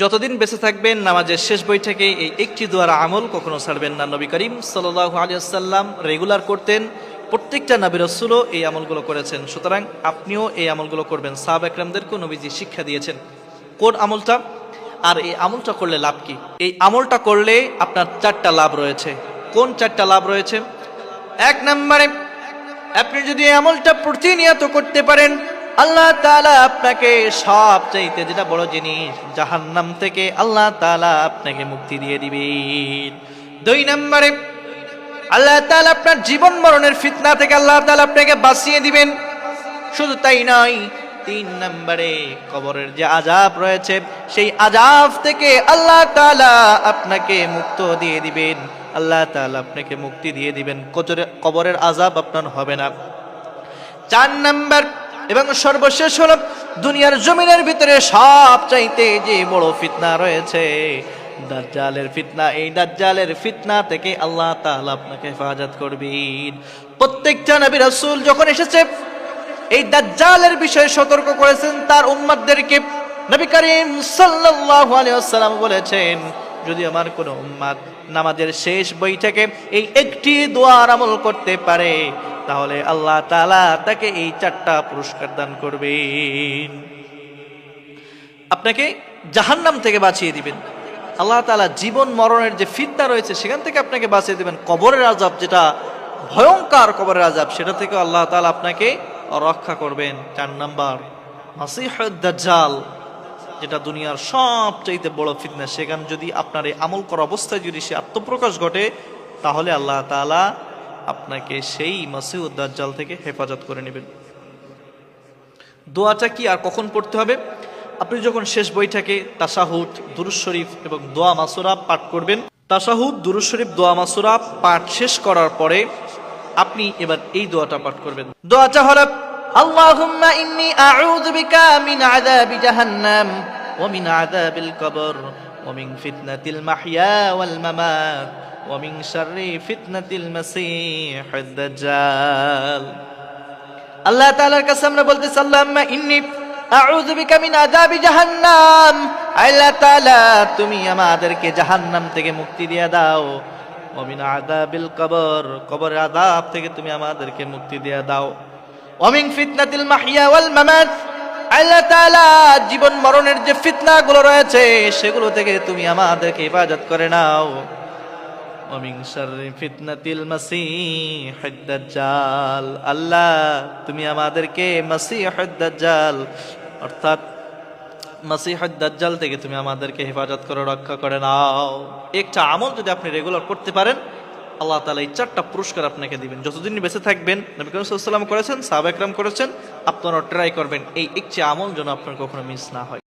যতদিন বেঁচে থাকবেন, নামাজের শেষ বই থেকে এই একটি দোয়ার আমল কখনো ছাড়বেন না। নবী করিম সাল্লাহ আলিয়াল্লাম রেগুলার করতেন, প্রত্যেকটা নবী রসুলও এই আমলগুলো করেছেন। সুতরাং আপনিও এই আমলগুলো করবেন। সাহাব একরামদেরকেও নবীজি শিক্ষা দিয়েছেন কোন আমলটা আর এই আমলটা করলে লাভ কি। এই আমলটা করলে আপনার চারটা লাভ রয়েছে। কোন চারটা লাভ রয়েছে? এক নম্বরে, আপনি যদি এই আমলটা প্রতিনিয়ত করতে পারেন আল্লাহ তালা আপনাকে সব চাইতে যেটা বড় জিনিস, জাহান্নাম থেকে আল্লাহ তালা আপনাকে মুক্তি দিয়ে দিবেন। দুই নম্বরে, আল্লাহ তালা আপনার জীবন মরণের ফিতনা থেকে আল্লাহ তাআলা আপনাকে বাঁচিয়ে দিবেন। শুধু তাই নয়, তিন নম্বরে কবরের যে আজাব রয়েছে, সেই আজাব থেকে আল্লাহ তালা আপনাকে মুক্ত দিয়ে দিবেন। আল্লাহ তালা আপনাকে মুক্তি দিয়ে দিবেন। কবরের আজাব আপনার হবে না। চার নাম্বার এবং সর্বশেষ হল দুনিয়ার জমিনের ভিতরে সব চাইতে যে বড় ফিতনা রয়েছে, দাজ্জালের ফিতনা। এই দাজ্জালের ফিতনা থেকে আল্লাহ তাআলা আপনাকে হেফাজত করবেন। প্রত্যেকটা নবী রাসূল যখন এসেছে, এই দাজ্জালের বিষয়ে সতর্ক করেছেন, তার উম্মাদদেরকে নবী করিম সাল্লাল্লাহু আলাইহি ওয়াসাল্লাম বলেছেন, যদি আমার কোনো উম্মাদ নামাজের শেষ বই থেকে এই একটি দোয়ার আমল করতে পারে তাহলে আল্লাহ তালা তাকে এই চারটা পুরস্কার দান করবেন। আপনাকে জাহান্নাম থেকে বাঁচিয়ে দিবেন। আল্লাহ তালা জীবন মরণের যে ফিতনা রয়েছে, সেখান থেকে আপনাকে বাঁচিয়ে দিবেন। কবরের আজাব যেটা ভয়ঙ্কর কবরের আজাব সেটা থেকে আল্লাহ তালা আপনাকে রক্ষা করবেন। চার নাম্বার, মাসিহুদ দাজ্জাল, যেটা দুনিয়ার সবচাইতে বড় ফিতনা, সেখানে যদি আপনার এই আমল করা অবস্থায় যদি সে আত্মপ্রকাশ ঘটে, তাহলে আল্লাহ তাআলা আপনাকে সেই মাসিহুদ দাজ্জাল থেকে হেফাজত করে নেবেন। দোয়াটা কি আর কখন পড়তে হবে? আপনি যখন শেষ বইটাকে তাসাহুদ দুরুজ শরীফ এবং দোয়া মাসুরা পাঠ করবেন, তাসাহুদ দুরুজ শরীফ, দোয়া মাসুরা পাঠ শেষ করার পরে আপনি এবার এই দোয়াটা পাঠ করবেন। দোয়াটা হলো, আল্লাহুম্মা ইন্নী আউযু বিকা মিন আযাবি জাহান্নাম ওয়া মিন আযাবিল কবর ওয়া মিন ফিতনাতিল মিন শাররি ফিতনাতিল মাসীহিদ দাজ্জাল। আল্লাহ তাআলার কাছে আমরা বলতেছি, আল্লাহুম্মা ইন্নী আউযু বিকা মিন আযাবি জাহান্নাম। আল্লাহ তাআলা, তুমি আমাদেরকে জাহান্নাম থেকে মুক্তি দিয়ে দাও। ওয়া মিন আযাবিল কবর। কবরের আযাব থেকে তুমি আমাদেরকে মুক্তি দিয়ে দাও। ওয়া মিন ফিতনাতিল মাহইয়া ওয়াল মামাত। আল্লাহ তাআলা, জীবন মরণের যে ফিতনাগুলো রয়েছে, সেগুলো থেকে তুমি আমাদেরকে হেফাজত করে নাও। ওমিং শাররি ফিতনাতিল মাসীহিদ দাজ্জাল। আল্লাহ, তুমি আমাদেরকে মাসীহুদ দাজ্জাল, অর্থাৎ মাসীহুদ দাজ্জাল থেকে তুমি আমাদেরকে হেফাজত করে, রক্ষা করে নাও। একটা আমল যদি আপনি রেগুলার করতে পারেন, আল্লাহ তাআলা এই চারটা পুরস্কার আপনাকে দিবেন। যতদিন বেঁচে থাকবেন, নবী করিম সাল্লাল্লাহু করেছেন সাহাবা একরাম করেছেন আপনারা ট্রাই করবেন। এই একটি আমল যেন আপনার কখনো মিস না হয়।